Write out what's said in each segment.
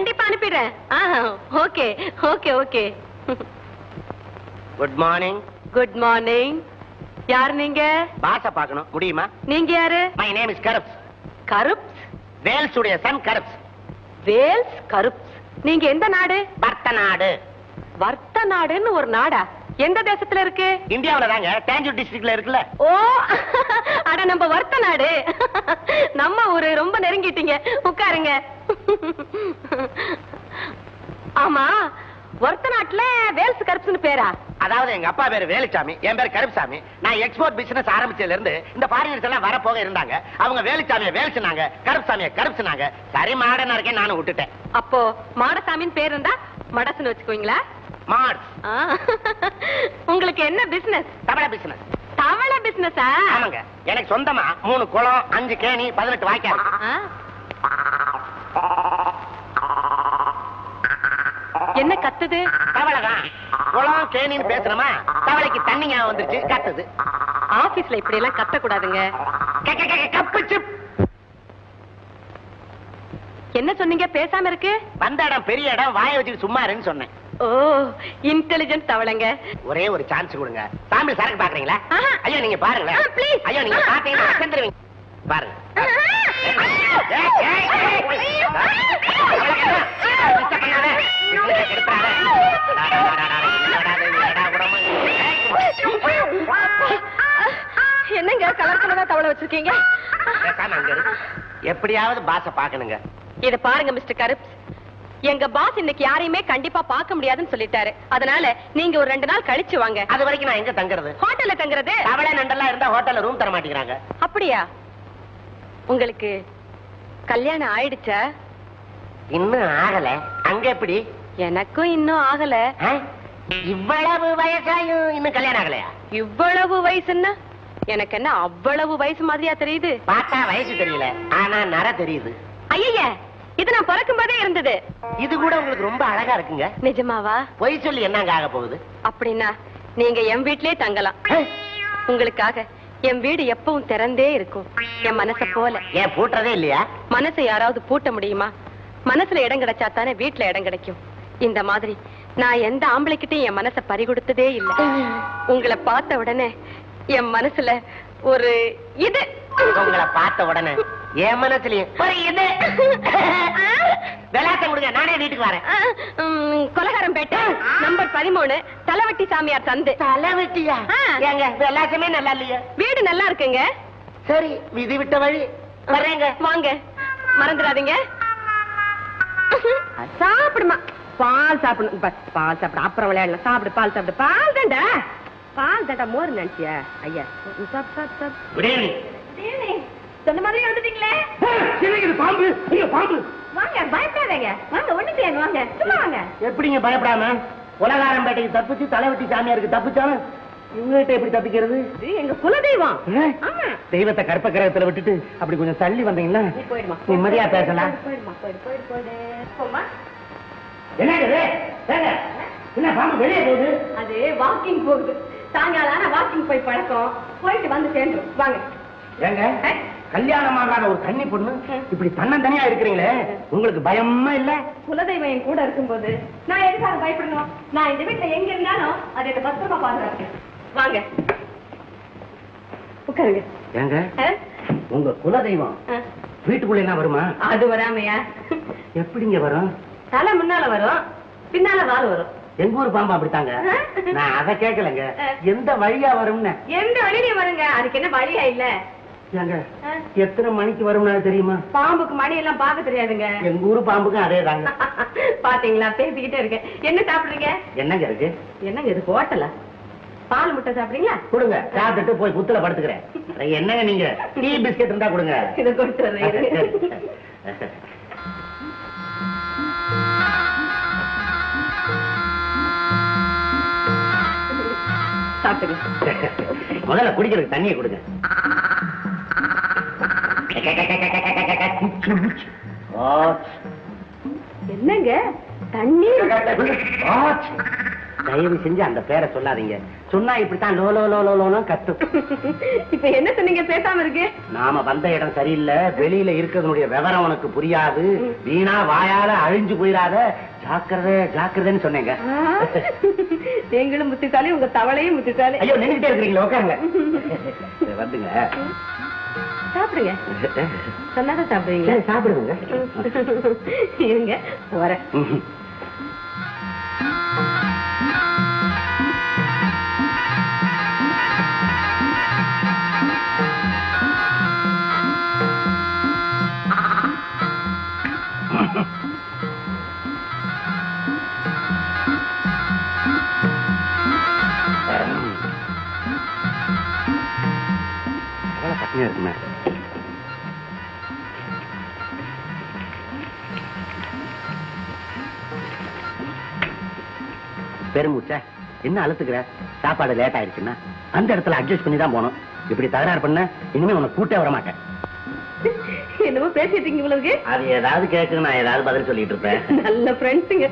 கண்டிப்பா அனுப்பிடுறேன். Okay okay okay. Good morning good morning யார் நீங்க? பாச பார்க்கணும். முடியுமா? நீங்க யாரு? மை நேம் இஸ் கரப்ஸ் கருப்ஸ்? வேல்ஸ் உடைய சன் கரப்ஸ். வேல்ஸ் கருப்ஸ். நீங்க எந்த நாடு? பர்த்த நாடு. வர்த்த நாடுன்னு ஒரு நாடா? எந்த தேசத்துல இருக்கு? இந்தியாவுல தாங்க. தேஞ்சூர் டிஸ்ட்ரிக்ட்ல இருக்குல்ல. ஓ அட நம்ம வர்த்த நாடு. நம்ம ஊரு ரொம்ப நெருங்கிட்டீங்க. உட்காருங்க. ஆமா வர்த்த நாட்டுல வேல்ஸ் கருப்ஸ்னு பேரா? அதாவது எங்க அப்பா பேரு வேலுச்சாமி என் பேரு கருப்சாமி நான் எக்ஸ்போர்ட் பிசினஸ் ஆரம்பிச்சதுல இருந்து இந்த ஃபாரினர்ஸ் எல்லாம் வர போக இருந்தாங்க. அவங்க வேலுச்சாமியை வேல்ச்சுனாங்க கருப்சாமியை கருப்சுனாங்க சரி மாடனா இருக்கேன் நானும் விட்டுட்டேன். அப்போ மாடசாமின்னு பேர் இருந்தா மடசுன்னு வச்சுக்குவீங்களா? மாட்ஸ் ஆ. உங்களுக்கு என்ன பிசினஸ் தமிழ பிசினஸ் தவளை பிசினஸா ஆமாங்க. எனக்கு சொந்தமா மூணு குளம் அஞ்சு கேணி பதினெட்டு வாய்க்கா. என்ன கத்துது? தவளைதான் குளம் கேணின்னு பேசுறோமா? தவளைக்கு தண்ணி ஞாபகம் வந்துருச்சு கத்துது. ஆபீஸ்ல இப்படி எல்லாம் கத்த கூடாதுங்க என்ன சொன்னீங்க? பேசாம இருக்கு. வந்த இடம் பெரிய இடம் வாய வச்சுட்டு சும்மா இருன்னு சொன்னேன். ஓ இன்டெலிஜென்ட் தவளைங்க. ஒரே ஒரு சான்ஸ் கொடுங்க. சாம்பிள் சரக்கு பாக்குறீங்களா. ஐயோ நீங்க பாருங்களேன். please. ஐயோ நீங்க. பாத்தீங்கன்னா பாருங்க. என்னங்க கலர் கலரா தவளை வச்சிருக்கீங்க. எப்படியாவது பாச பாக்கணுங்க இத பாருங்க மிஸ்டர் கருப்ஸ் எங்க பாஸ் இன்னைக்கு யாரையுமே கண்டிப்பா பார்க்க முடியாதுன்னு சொல்லிட்டாரு. அதனால நீங்க ஒரு ரெண்டு நாள் கழிச்சு வாங்க. அது வரைக்கும் நான் எங்க தங்குறது? ஹோட்டல்ல தங்குறது? தவளை நண்டெல்லாம் இருந்தா ஹோட்டல்ல ரூம் தர மாட்டேங்கிறாங்க. அப்படியா? உங்களுக்கு கல்யாணம் ஆயிடுச்சா? இன்னும் ஆகல. அங்க எப்படி? எனக்கும் இன்னும் ஆகல? இவ்வளவு வயசாயும் இன்னும் கல்யாணம் ஆகலையா? இவ்வளவு வயசுன்னா எனக்கு என்ன அவ்வளவு வயசு மாதிரியா தெரியுது? பார்த்தா வயசு தெரியல ஆனா நர தெரியுது. ஐய இது நான் பிறக்கும் போதே இருந்தது. இது கூட உங்களுக்கு ரொம்ப அழகா இருக்குங்க. நிஜமாவா? பொய் சொல்லி என்னங்க ஆக போகுது? அப்படின்னா நீங்க என் வீட்லயே தங்கலாம். உங்களுக்காக என் வீடு எப்பவும் திறந்தே இருக்கும். என் மனச போல. ஏன் பூட்டுறதே இல்லையா? மனசை யாராவது பூட்ட முடியுமா? மனசுல இடம் கிடைச்சா தானே வீட்டுல இடம் கிடைக்கும். இந்த மாதிரி நான் எந்த ஆம்பளைக்கிட்டையும் என் மனசை பறி கொடுத்ததே இல்ல. உங்களை பார்த்த உடனே என் மனசுல ஒரு இது. உங்களை பார்த்த உடனே என் மனசுலயும் ஒரு இது. விளாட்டம் கொடுங்க நானே வீட்டுக்கு வரேன். உம், கொலகாரம்பேட்டை நம்பர் பதிமூணு தலைவட்டி சாமியார் சந்து தலைவெட்டியா. ஏங்க விளாசமே நல்லா இல்லையா. வீடு நல்லா இருக்குங்க. சரி விதி விட்ட வழி. வர்றேங்க. வாங்க. மறந்துடாதீங்க. சாப்பிடுமா. பால் சாப்பிடணும். பஸ் பால் சாப்பிடு. அப்புறம் விளையாடலாம். சாப்பிடு பால் சாப்பிடு. பால் தாண்டா. பால் தாண்டா மோர் நினைச்சியா. ஐயா சாப் சாப் சாப். குட் ஈவினிங் சொன்ன மாதிரி வந்துட்டீங்களே. பாம்பு? ஐயோ பாம்பு. வாங்க பயப்படாதீங்க. வாங்க ஒண்ணு செய்யுங்க வாங்க சும்மா வாங்க. எப்படிங்க பயப்படாம? உலகாரம்பேட்டைக்கு தப்பிச்சு தலைவெட்டி சாமியாருக்கு தப்பிச்சாலும் இவங்ககிட்ட எப்படி தப்பிக்கிறது? எங்க குலதெய்வம். தெய்வத்தை கற்ப கிரகத்துல விட்டுட்டு அப்படி கொஞ்சம் தள்ளி வந்தீங்கன்னா நிம்மதியா பேசலாம். என்ன பாம்பு வெளியே போகுது? அது வாக்கிங் போகுது. சாயங்காலம் வாக்கிங் போய் பழக்கம். போயிட்டு வந்து சேர்ந்துரும். வாங்க. ஏங்க கல்யாணம் ஆகாத ஒரு கன்னி பொண்ணு? இப்படி தன்னந்தனியா இருக்கிறீங்களே? உங்களுக்கு பயமா இல்ல? குலதெய்வம் என் கூட இருக்கும்போது நான் எதுக்காக பயப்படணும்? நான் இந்த வீட்டுல எங்க இருந்தாலும் அதை பத்திரமா பாதுகாக்கிறேன் வாங்க. உட்காருங்க. ஏங்க? உங்க குலதெய்வம். வீட்டுக்குள்ள என்ன வருமா? அது வராமையா? எப்படிங்க வரும்? தலை முன்னால வரும் பின்னால வால் வரும். எங்க ஊர் பாம்பு அப்படித்தாங்க? நான் அதை கேட்கலங்க. எந்த வழியா வரும்னு? எந்த வழியில வருங்க? அதுக்கு என்ன வழியா இல்ல? ஏங்க. எத்தனை மணிக்கு வரும்னு தெரியுமா? பாம்புக்கு மணி எல்லாம் பார்க்க தெரியாதுங்க. எங்க ஊர் பாம்புக்கும் அதே தாங்க பாத்தீங்களா? பேசிக்கிட்டே இருக்கேன். என்ன சாப்பிடுறீங்க? என்னங்க இருக்கு? என்னங்க இது ஹோட்டலா? பால் முட்டை சாப்பிடுறீங்களா? கொடுங்க. சாப்பிட்டுட்டு போய் புத்துல படுத்துக்கிறேன். என்னங்க நீங்க? டீ பிஸ்கட் இருந்தா கொடுங்க. இதை கொண்டு வரேன் முதல்ல குடிக்கிறதுக்கு தண்ணியை கொடுங்க. என்னங்க? தண்ணி? தயவு செஞ்சு அந்த பேரை சொல்லாதீங்க. சொன்னா இப்படித்தான் லோ லோ லோ லோ லோன்னு கத்தும். இப்ப என்ன சொன்னீங்க பேசாம இருக்கு நாம வந்த இடம் சரியில்லை. வெளியில இருக்கிறதுனுடைய விவரம் உனக்கு புரியாது. வீணா வாயால அழிஞ்சு போயிடாத. ஜாக்கிரதை ஜாக்கிரதைன்னு சொன்னேங்க. நீங்களும் முத்துக்காலே உங்க தவளையும் முத்துக்காலே ஐயோ நின்னுட்டே இருக்கிறீங்களா உட்காருங்க. வந்துங்க. சாப்பிடுங்க. சொன்னாதான் சாப்பிடுவீங்களா? சரி, சாப்பிடுங்க. இருங்க வரேன் இருக்குமே பெருமூச்ச என்ன அழுத்துக்கிற? சாப்பாடு லேட் ஆயிடுச்சுன்னா அந்த இடத்துல அட்ஜஸ்ட் பண்ணி தான் போகணும். இப்படி தகராறு பண்ண இனிமே உனக்கு கூட்டே வர மாட்டேன். என்னமோ பேசிட்டு உங்களுக்கு அது ஏதாவது கேட்கு நான் ஏதாவது பதில் சொல்லிட்டு இருப்பேன். நல்ல ஃப்ரெண்ட்ஸுங்க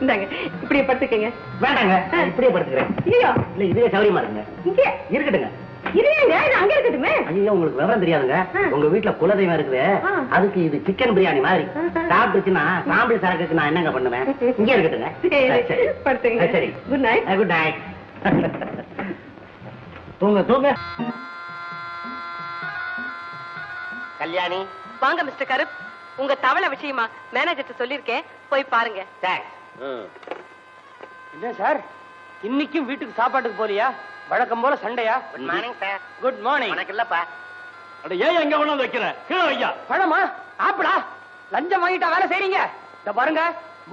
இந்தாங்க இப்படியே படுத்துக்கங்க. வேண்டாங்க இப்படியே படுத்துக்கிறேன். ஐயோ. இல்ல இதுவே சௌரியமா இருக்குங்க இங்கே. இருக்கட்டுங்க. இருங்க இது அங்க இருக்கட்டுமே. ஐயோ உங்களுக்கு விவரம் தெரியாதுங்க. உங்க வீட்டுல குலதெய்வம் இருக்குது. அதுக்கு இது சிக்கன் பிரியாணி மாதிரி. ஆ. சாப்பிட்டுச்சுன்னா சாம்பிள் சரக்குக்கு நான் என்னங்க பண்ணுவேன்? இங்க இருக்கட்டுங்க. சரி, படுத்துங்க. சரி. Good night. குட் நைட் தூங்க தூங்க. கல்யாணி. வாங்க மிஸ்டர் கருப். உங்க தவளை விஷயமா மேனேஜர்ட்ட சொல்லிருக்கேன் போய் பாருங்க. என்ன சார்? இன்னைக்கும் வீட்டுக்கு சாப்பாட்டுக்கு போலியா? வழக்கம் போல சண்டையா? Good morning sir good morning உனக்கு இல்லப்பா. அட ஏன் எங்க கொண்டாந்து வைக்கிற? கீழே வையா பழமா? ஆப்பிளா லஞ்சம் வாங்கிட்டா வேலை செய்றீங்க. இத பாருங்க.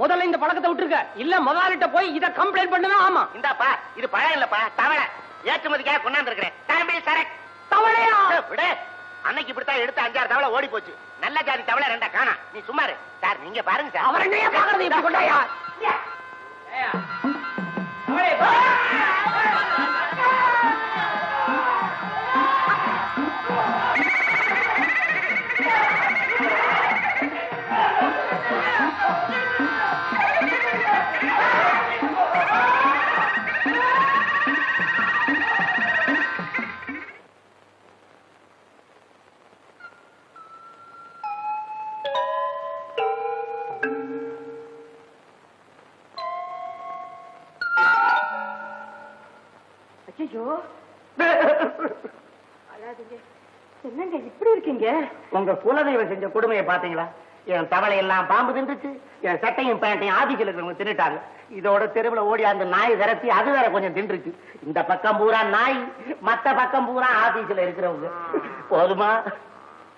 முதல்ல இந்த பழக்கத்தை விட்டுருக்க. இல்ல முதலாளிட்ட போய் இத கம்ப்ளைண்ட் பண்ணுவேன் ஆமா. இந்தாப்பா இது பழம் இல்லப்பா தவளை. ஏற்றுமதிக்காக கொண்டாந்து இருக்கிறேன் சாம்பிள் சரக்கு தவளையா விடு. அன்னைக்கு இப்படித்தான் எடுத்து அஞ்சாறு தவளை ஓடி போச்சு. நல்ல ஜாதி தவளை ரெண்டா காணா. நீ சும்மாரு சார் நீங்க பாருங்க சார். அவர் என்னையா பாக்குறது இப்படி கொண்டாயா? ஐயோ. அழாதீங்க. என்னங்க இப்படி இருக்கீங்க? உங்க குலதெய்வம் செஞ்ச கொடுமையை பாத்தீங்களா என் தவளை எல்லாம் பாம்பு தின்றுச்சு என் சட்டையும் பேண்டையும் ஆபீஸ்ல இருக்கிறவங்க தின்னுட்டாங்க. இதோட தெருவுல ஓடி அந்த நாய் விரட்டி அது வேற கொஞ்சம் தின்றுச்சு. இந்த பக்கம் பூரா நாய் மத்த பக்கம் பூரா ஆபீஸ்ல இருக்கிறவங்க. போதுமா?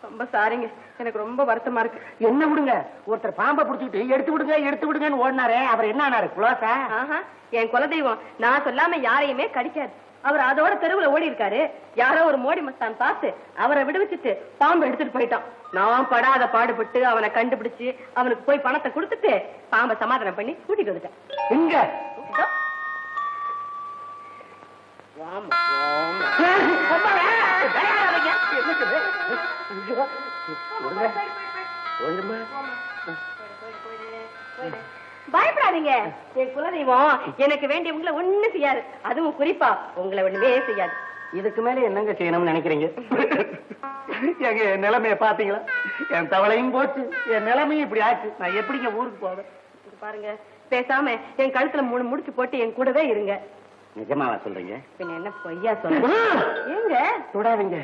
ரொம்ப சாரிங்க. எனக்கு ரொம்ப வருத்தமா இருக்கு. என்ன விடுங்க? ஒருத்தர் பாம்பை புடிச்சுக்கிட்டு எடுத்து விடுங்க எடுத்து விடுங்கன்னு ஓடினாரே அவர் என்ன ஆனாரு குலோசா? என் குலதெய்வம். நான் சொல்லாம யாரையுமே கடிக்காது. அவர் அதோட தெருவுல ஓடி இருக்காரு யாரோ ஒரு மோடி மஸ்தான் பார்த்து அவரை விடுவிச்சுட்டு பாம்பு எடுத்துட்டு போயிட்டான். நான் படாத பாடுபட்டு அவனை கண்டுபிடிச்சு அவனுக்கு போய் பணத்தை கொடுத்துட்டு பாம்பை சமாதானம் பண்ணி கூட்டிட்டு வந்துட்டேன். எங்க? இதோ. பயப்படாதீங்க. என் குலதெய்வம் எனக்கு வேண்டியவங்களை ஒண்ணு செய்யாது. அதுவும் குறிப்பா உங்களை ஒண்ணுமே செய்யாது. இதுக்கு மேல என்னங்க செய்யணும்னு நினைக்கிறீங்க? எங்க என் நிலைமைய பாத்தீங்களா என் தவளையும் போச்சு. என் நிலைமையும் இப்படி ஆச்சு. நான் எப்படிங்க ஊருக்கு போவேன்? பாருங்க. பேசாம என் கழுத்துல மூணு முடிச்சு போட்டு என் கூடவே இருங்க. நிஜமாவா சொல்றீங்க? பின்ன என்ன பொய்யா சொல்ற? ஏங்க? தொடாதீங்க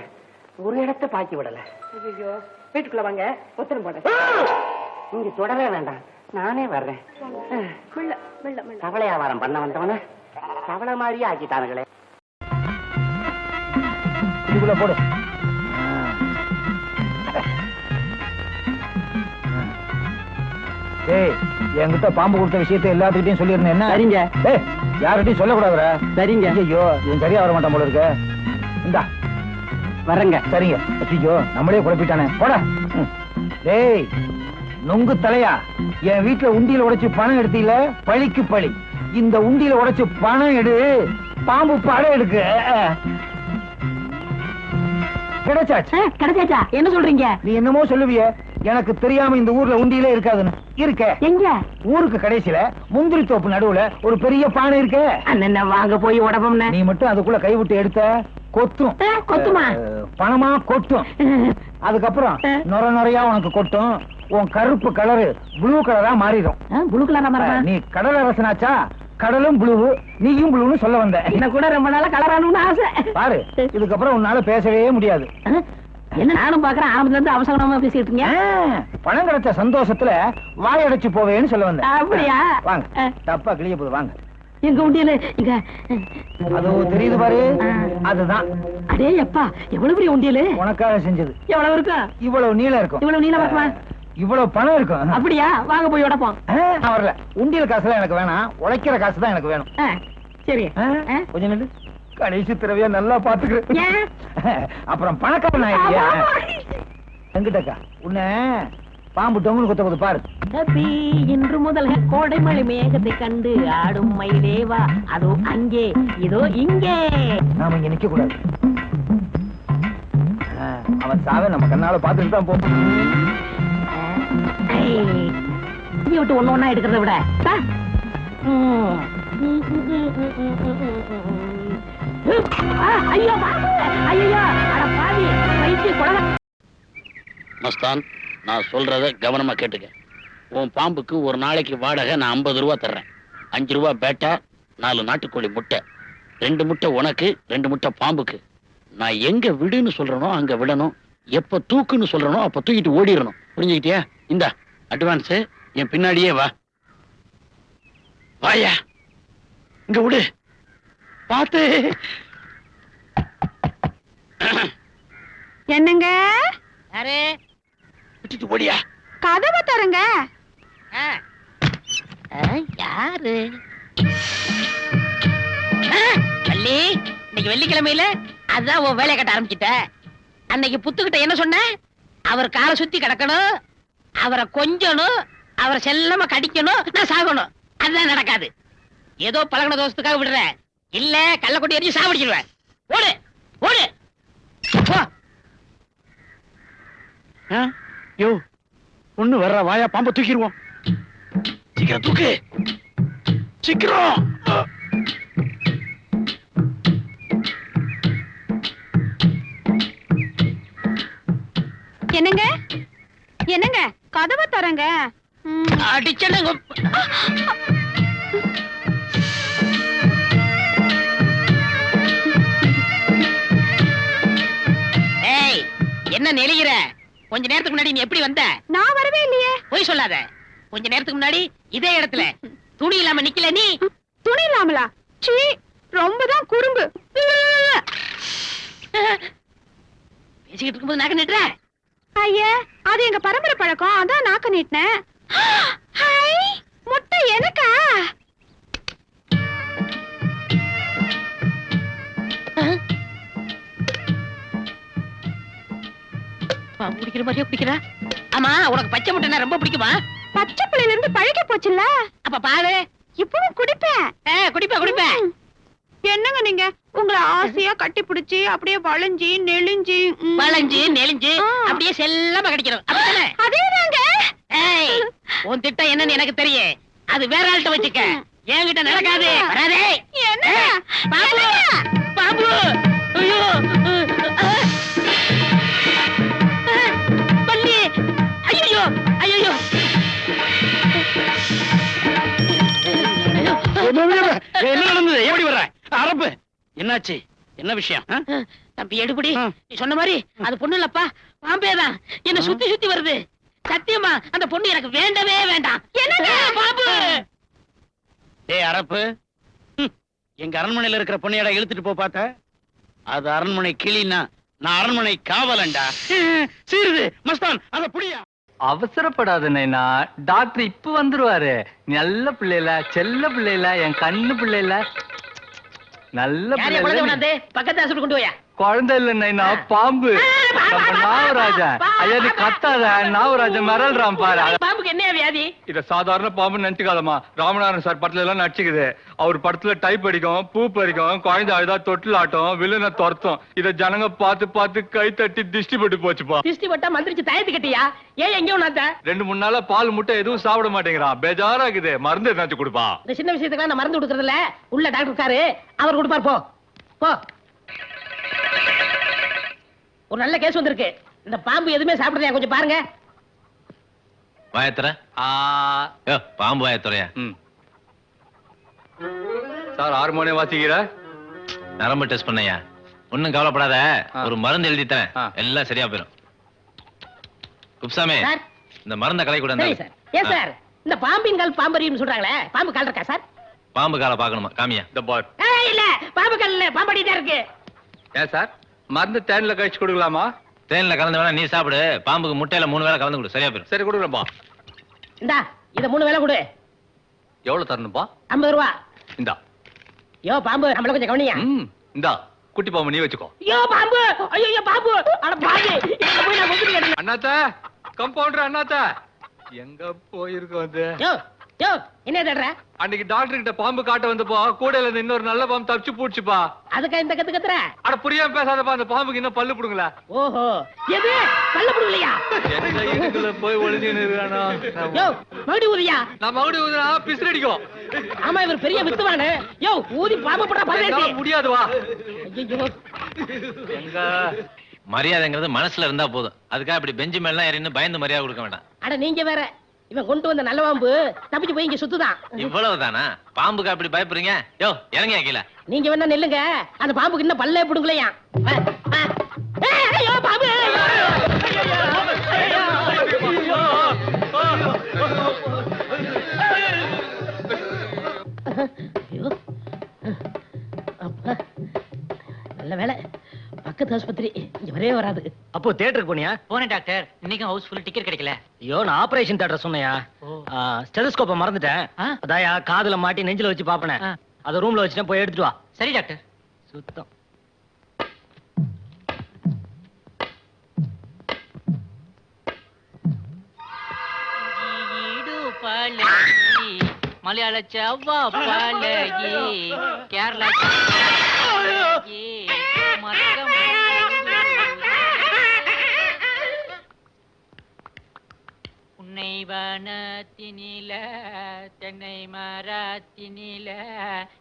ஒரு இடத்த பாக்கி விடல. ஐயோ வீட்டுக்குள்ள வாங்க. ஒத்தனம் போட நீங்க தொடவே வேண்டாம். நானே வர்றேன். தவளை வியாபாரம் பண்ண வந்தவன? தவளை மாதிரியே ஆக்கிட்டானுங்களே. இதுக்குள்ள போடு. ஏய் என்கிட்ட பாம்பு கொடுத்த விஷயத்தை எல்லாத்துக்கிட்டையும் சொல்லியிருந்தேன். என்ன? சரிங்க. ஏய் யார்கிட்டயும் சொல்லக்கூடாதுடா. சரிங்க. ஐயோ இவன் சரியா வர மாட்டான் போல இருக்கு. இந்தா. வர்றேங்க சரிங்க. ஐயோ நம்மளே குழப்பிட்டானே. போடா. டேய் நொங்கு தலையா? என் வீட்டுல உண்டியில உடைச்சு பணம் எடுத்தீல? பழிக்கு பழி. இந்த உண்டியில உடைச்சு பணம் எடு. பாம்பு படம் எடுக்கு. கிடைச்சாச்சு? கிடைச்சாச்சா? என்ன சொல்றீங்க? நீ என்னமோ சொல்லுவிய. எனக்கு தெரியாம இந்த ஊர்ல உண்டியிலே இருக்காதுன்னு. இருக்க. எங்க? ஊருக்கு கடைசியில முந்திரி தோப்பு நடுவுல ஒரு பெரிய பானை இருக்க. அண்ணன் வாங்க போய் உடம்பும்னு. நீ மட்டும் அதுக்குள்ள கைவிட்டு எடுத்த கொத்தும். கொத்துமா? பணமா கொட்டும். அதுக்கப்புறம் நொர நொறையா உனக்கு கொட்டும். உன் கருப்பு கலரு ப்ளூ கலரா மாறிடும். புளு கலரா மரமா நீ கடல் அரசனாச்சா கடலும் ப்ளூ நீயும் ப்ளூன்னு சொல்ல வந்த. எனக்கு கூட ரொம்ப நாளா கலரானும்னு ஆசை. பாரு இதுக்கப்புறம் உன்னால பேசவே முடியாது. என்ன நானும் பாக்குறேன் ஆரம்பத்துல இருந்து அவசரமா பேசிட்டு இருக்கீங்க. பணம் கிடைச்ச சந்தோஷத்துல வாயடைச்சு போவேன்னு சொல்ல வந்தேன். அப்படியா? வாங்க. தப்பா கிளிய போது வாங்க. எங்க உண்டியல இங்க அது தெரியுது பாரு அதுதான். அடே அப்பா எவ்வளவு பெரிய உண்டியலு உனக்காக செஞ்சது. எவ்வளவு இருக்கும் இவ்வளவு நீளம் இருக்கும். இவ்வளவு நீளம் இருக்குமா? இவ்வளவு பணம் இருக்கும் அப்படியா? வாங்க போய் உடப்போம். நான் வரல. உண்டியல் காசுலாம் எனக்கு வேணாம். உழைக்கிற காசு தான் எனக்கு வேணும். சரி? கொஞ்சம் நில்லு. கடைசி திரவியா நல்லா பாத்துக்கிறேன்? அப்புறம் பணக்காரன் ஆயிடுறியா எங்கிட்டக்கா? உன்ன பாம்பு டொங்குன்னு கொத்த கொத்து பாரு. தப்பி இன்று முதல் கோடை மழை மேகத்தை கண்டு ஆடும் மயிலேவா அதோ அங்கே இதோ இங்கே. நாம இங்க நிக்க கூடாது அவன் சாவே நம்ம கண்ணால பாத்துட்டு தான் போகும் நீ விட்டு ஒண்ணு ஒண்ணா எடுக்கிறத விட. ஐயோ ஐயோ அட பாவி வயிற்று குழந்தை மஸ்தான் நான் சொல்றத கவனமா கேட்டுக்க. உன் பாம்புக்கு ஒரு நாளைக்கு வாடகை நான் ஐம்பது ரூபா தர்றேன். அஞ்சு ரூபா பேட்டா நாலு நாட்டுக்கோழி முட்டை. ரெண்டு முட்டை உனக்கு ரெண்டு முட்டை பாம்புக்கு. நான் எங்க விடுன்னு சொல்றனோ அங்க விடணும். எப்ப தூக்குன்னு சொல்றனோ அப்ப தூக்கிட்டு ஓடிடணும் புரிஞ்சுக்கிட்டியா? இந்த அட்வான்ஸ் என் பின்னாடியே வா. வாயா. இங்க விடு. பார்த்து. என்னங்க? யாரு? விட்டுட்டு ஓடியா கதவை தருங்க யாரு? வள்ளி இன்னைக்கு வெள்ளிக்கிழமையில அதான் உன் வேலையை கட்ட ஆரம்பிச்சிட்ட. அன்னைக்கு புத்துக்கிட்ட என்ன சொன்ன? அவர் காலை சுத்தி கிடக்கணும் அவரை கொஞ்சணும் அவரை செல்லமா கடிக்கணும் நான் சாகணும். அதுதான் நடக்காது. ஏதோ பழகின தோசத்துக்காக விடுற இல்ல கள்ளக்குட்டி எரிஞ்சு சாப்பிடிச்சிருவேன் ஓடு ஓடு? யோ ஒண்ணு வர்ற வாயா பாம்பை தூக்கிடுவோம். சீக்கிரம் தூக்கு. சீக்கிரம். அடிச்சனுங்க ஏய் என்ன நெளிகிற? கொஞ்ச நேரத்துக்கு முன்னாடி நீ எப்படி வந்த? நான் வரவே இல்லையே. போய் சொல்லாத. கொஞ்ச நேரத்துக்கு முன்னாடி இதே இடத்துல. துணி இல்லாம நிக்கல நீ. துணி இல்லாமலா? சீ ரொம்ப தான் குறும்பு. பேசிக்கிட்டு இருக்கும்போது நகை நிட்டுற? ஐயா அது எங்க பரம்பரை பழக்கம். அதான் நாக்க நீட்டினேன். எனக்கா? பாம்பு பிடிக்கிற மாதிரியே பிடிக்கிறா ஆமா உனக்கு பச்சை முட்டைனா ரொம்ப பிடிக்குமா? பச்சை பிள்ளையில இருந்து பழகி போச்சுல்ல? அப்ப பாரு. இப்பவும் குடிப்பேன். ஏ குடிப்ப குடிப்ப. ம். என்னங்க நீங்க? உங்களை ஆசையா கட்டி பிடிச்சி அப்படியே வளைஞ்சி நெளிஞ்சி. வளைஞ்சு நெளிஞ்சு. அப்படியே செல்லமா கடிக்கிறோம். அதேதாங்க. ஏய் உன் திட்டம் என்னன்னு எனக்கு தெரியும். அது வேற ஆள்கிட்ட வச்சுக்க. என்கிட்ட நடக்காது. வராதே. என்ன? பாபு. ஐயோ. ஐயோ என்ன நடந்தது? எப்படி வர்ற? அரப்பு. என்னாச்சு? என்ன விஷயம்? தம்பி எடுபடி. நீ சொன்ன மாதிரி அது பொண்ணு இல்லப்பா. பாம்பேதான். என்ன சுத்தி சுத்தி வருது. சத்தியமா அந்த பொண்ணு எனக்கு வேண்டவே வேண்டாம். பாபு! ஏய் அரப்பு. எங்க அரண்மனையில இருக்கிற பொண்ணையடா இழுத்துட்டு போ பார்த்த? அது அரண்மனை கிளின்னா நான் அரண்மனை காவலண்டா சீருது மஸ்தான் அத புடியா. அவசரப்படாத நைனா டாக்டர் இப்ப வந்துருவாரு. நல்ல பிள்ளைல செல்ல பிள்ளைல என் கண்ணு பிள்ளைல. நல்ல பிள்ளைல பக்கத்து ஹாஸ்பிட்டல் கொண்டு போயா? குழந்தை இல்ல நைனா பாம்பு நம்ம நாகராஜன் ஐயா நீ கத்தாத நாகராஜன் மிரள்றான் பாரு பாம்புக்கு என்ன வியாதி இத சாதாரண பாம்பு நினைச்சுக்காதமா ராமநாதன் சார் படத்துல எல்லாம் நடிச்சுக்குது அவர் படத்துல டைப் அடிக்கும் பூ பறிக்கும் குழந்தை அழுதா தொட்டில் ஆட்டம் வில்லனை துரத்தும் இத ஜனங்க பார்த்து பார்த்து கை தட்டி திஷ்டி பட்டு போச்சுப்பா திருஷ்டி வட்டா மந்திரிச்சு தயத்து கட்டியா ஏன் எங்கேயும் ரெண்டு மூணு நாளா பால் முட்டை எதுவும் சாப்பிட மாட்டேங்கிறான் பேஜாரா இருக்குது மருந்து எதாச்சும் கொடுப்பா இந்த சின்ன விஷயத்துக்கு நான் மருந்து கொடுக்கறதுல உள்ள டாக்டர் இருக்காரு அவர் கொடுப்பார் போ போ ஒரு நல்ல கேஸ் வந்திருக்கு. இந்த பாம்பு எதுவுமே சாப்பிடுறதா கொஞ்சம் பாருங்க. வாயத்துற. ஆ, பாம்பு வாயத்துறையா. சார் ஹார்மோனியம் வாசிக்கிற? நரம்பு டெஸ்ட் பண்ணையா? ஒண்ணும் கவலைப்படாத. ஒரு மருந்து எழுதி தரேன். எல்லாம் சரியா போயிடும் குப்சாமி சார். இந்த மருந்த கலை கூட ஏன் சார் இந்த பாம்பின் கால் பாம்பரியும் சொல்றாங்களே? பாம்பு கால் இருக்கா சார்? பாம்பு காலை பார்க்கணுமா? காமியா? இந்த பார் இல்ல. பாம்பு கால் இல்ல. பாம்படி தான் இருக்கு. ஏன் சார்? மருந்து தேன்ல கழிச்சு கொடுக்கலாமா? தேன்ல கலந்து வேணா நீ சாப்பிடு. பாம்புக்கு முட்டையில மூணு வேளை கலந்து கொடு. சரியா போயிடும் சரி கொடுக்குறேன்பா இந்தா இத மூணு வேளை கொடு. எவ்வளவு தரணும்பா? ஐம்பது ரூபா. இந்தா. யோ பாம்பு நம்மள கொஞ்சம் கவனியா? இந்தா. குட்டி பாம்பு நீ வச்சுக்கோ. ஐயோ பாம்பு! ஐயோ பாம்பு! அட பாம்பு எங்க போய் நான் கட்டணும் அண்ணாத்த கம்பவுண்டர் அண்ணாத்த. எங்க போயிருக்கோம் அது? யோ என்ன தேடுற அன்னைக்கு டாக்டர் கிட்ட பாம்பு காட்ட வந்தப்போ கூடையில இருந்து இன்னொரு நல்ல பாம்பு தப்பிச்சு பூடிச்சுப்பா அதுக்கா இந்த கத்து கத்துற? அட புரியாம பேசாதப்பா அந்த பாம்புக்கு இன்னும் பல்லு புடுங்கள ஓஹோ. எது? பல்ல புடுங்கலையா? இதுக்குள்ள போய் யோ மறுபடி ஊதியா நான் மறுபடியும் ஊதுனா பிசிறு அடிக்கும். ஆமா இவர் பெரிய வித்துவானு. யோ ஊதி பாம்பு போட்டா முடியாது வா. எங்க? மரியாதைங்கிறது மனசுல இருந்தா போதும். அதுக்காக இப்படி பெஞ்சு மேலாம் ஏறின்னு பயந்து மரியாதை கொடுக்க வேண்டாம். அட நீங்க வேற இவன் கொண்டு வந்த நல்ல பாம்பு தப்பிச்சு போய் இங்க சுத்துதான் இவ்வளவுதானா பாம்புக்கு அப்படி பயப்படுறீங்க யோ இறங்கியா கீழே நீங்க வேணா நில்லுங்க அந்த பாம்புக்கு இன்னும் பல்லே. ஏய், ஐயோ பாம்பு. நல்ல வேலை பக்கத்து ஆஸ்பத்திரி. வரவே வராது. அப்போ தியேட்டருக்கு போனியா? போனேன் டாக்டர். இன்னைக்கும் ஹவுஸ் ஃபுல் டிக்கெட் கிடைக்கல. ஐயோ நான் ஆபரேஷன் தியேட்டர் சொன்னையா. ஸ்டெதஸ்கோப்ப மறந்துட்டேன். அதாயா காதுல மாட்டி நெஞ்சில வச்சு பாப்பனே ஆ. அத ரூம்ல வச்சுட்டேன் போய் எடுத்துட்டு வா. சரி டாக்டர். சுத்தம். மலையாள செவ்வா பழகி கேரளா உன்னை வனத்தினில தென்னை மரத்தினில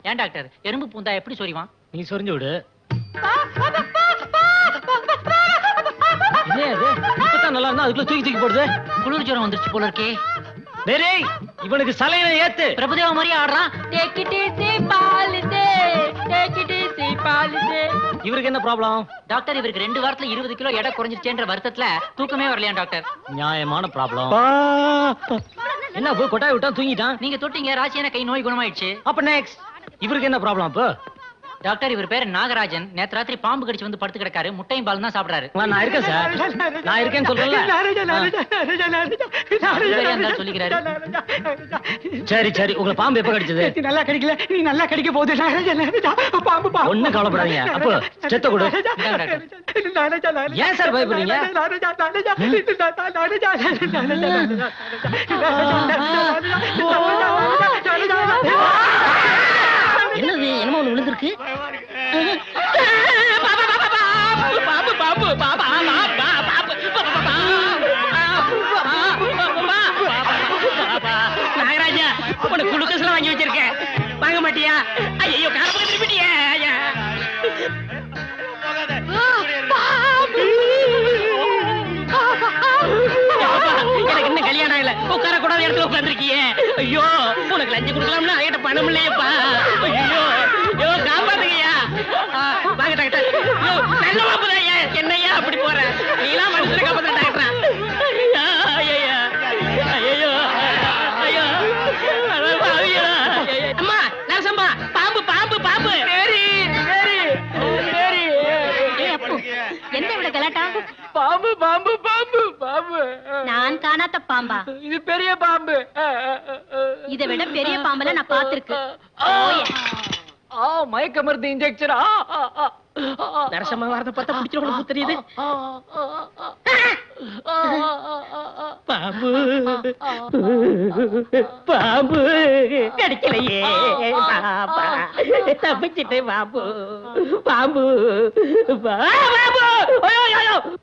ஏன் டாக்டர்? எறும்பு பூந்தா எப்படி சொரிவான்? நீ சொரிஞ்சு விடு. நல்லா இருந்தா அதுக்குள்ள தூக்கி தூக்கி போடுது. குளிர் ஜுரம் வந்துருச்சு போல இருக்கே. இவனுக்கு சலையில ஏத்து. பிரபுதேவ மாதிரி ஆடுறான். இவருக்கு என்ன ப்ராப்ளம் டாக்டர் இவருக்கு ரெண்டு வாரத்துல இருபது கிலோ எடை குறைஞ்சிருச்சேன்ற வருத்தத்துல தூக்கமே வரலையா டாக்டர் நியாயமான ப்ராப்ளம் என்ன போய் கொட்டாய் விட்டா தூங்கிட்டான்? நீங்க தொட்டீங்க ராசியான கை நோய் குணமாயிடுச்சு. அப்ப நெக்ஸ்ட் இவருக்கு என்ன ப்ராப்ளம் அப்போ டாக்டர் இவர் பேர் நாகராஜன் நேத்து ராத்திரி பாம்பு கடிச்சு வந்து படுத்து கிடக்காரு முட்டையும் பால் தான் சாப்பிடுறாரு நான் இருக்கேன் சார் நான் இருக்கேன்னு ஆள் சொல்லிக்கிறாரு சரி சரி உங்களை பாம்பு எப்ப கடிச்சது நல்லா கிடைக்கல நீ நல்லா கிடைக்க போகுது பாம்பு ஒண்ணும் கவலைப்படாதீங்க அப்போ செத்த கொடு ஏன் சார் பயப்படுறீங்க என்னது என்னமோ ஒண்ணு விழுந்திருக்கு பாம்பு பாம்பு பாம்பு ஐயோ உனக்கு லஞ்சம் கொடுக்கலாம்னா என்கிட்ட பணம் இல்லையப்பா. ஐயோ ஐயோ காப்பாத்துங்கய்யா. வாங்க டாக்டர். ஐயோ, நல்ல மாப்பிள்ளை ஐயா என்னய்யா அப்படி போற? நீலாம் மனுஷனை காப்பாத்த டாக்டரா? ஐயா, ஐயா, ஐயோ. அம்மா நரசம்மா பாம்பு பாம்பு பாம்பு. சரி சரி சரி என்ன இவ்வளவு கலாட்டா பாம்பு பாம்பு காணாத பாம்பா இது பெரிய பாம்பு இதை விட பெரிய பாம்பெல்லாம் நான் பார்த்திருக்கேன் ஆ மயக்க மருந்து இன்ஜெக்ஷன் நரசம்மா வரத பார்த்தா பிடிச்சிருவோம் தெரியுது பாம்பு பாம்பு கிடைக்கலையே பாப்பா தப்பிச்சிட்டேன் பாம்பு பாம்பு பா- பாம்பு.